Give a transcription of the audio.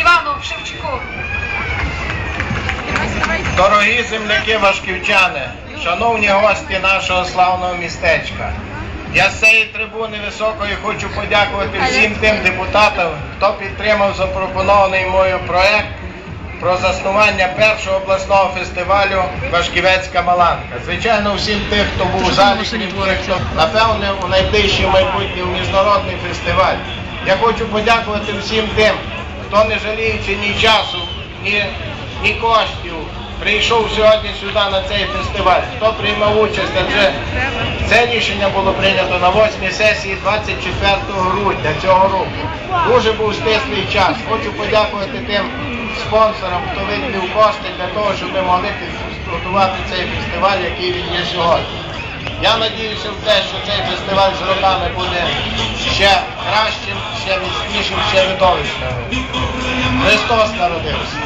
Івану Шевчуку. Дорогі земляки Вашківчани, шановні гості нашого славного містечка. Я з цієї трибуни високої хочу подякувати всім тим депутатам, хто підтримав запропонований мною проект про заснування першого обласного фестивалю Вашківецька Маланка. Звичайно, всім тим, хто був у залі, крім тих, хто напевне у найближчій майбутнє в міжнародний фестиваль. Я хочу подякувати всім тим, хто не жаліючи ні часу, ні, ні коштів, прийшов сьогодні сюди на цей фестиваль. Хто приймав участь, адже це рішення було прийнято на 8 сесії 24 грудня цього року. Дуже був стислий час. Хочу подякувати тим спонсорам, хто виділив кошти для того, щоб ми могли підготувати цей фестиваль, який він є сьогодні. Я надіюся в те, що цей фестиваль з роками буде ще кращим, ще міцнішим, ще видовищним. Христос народився.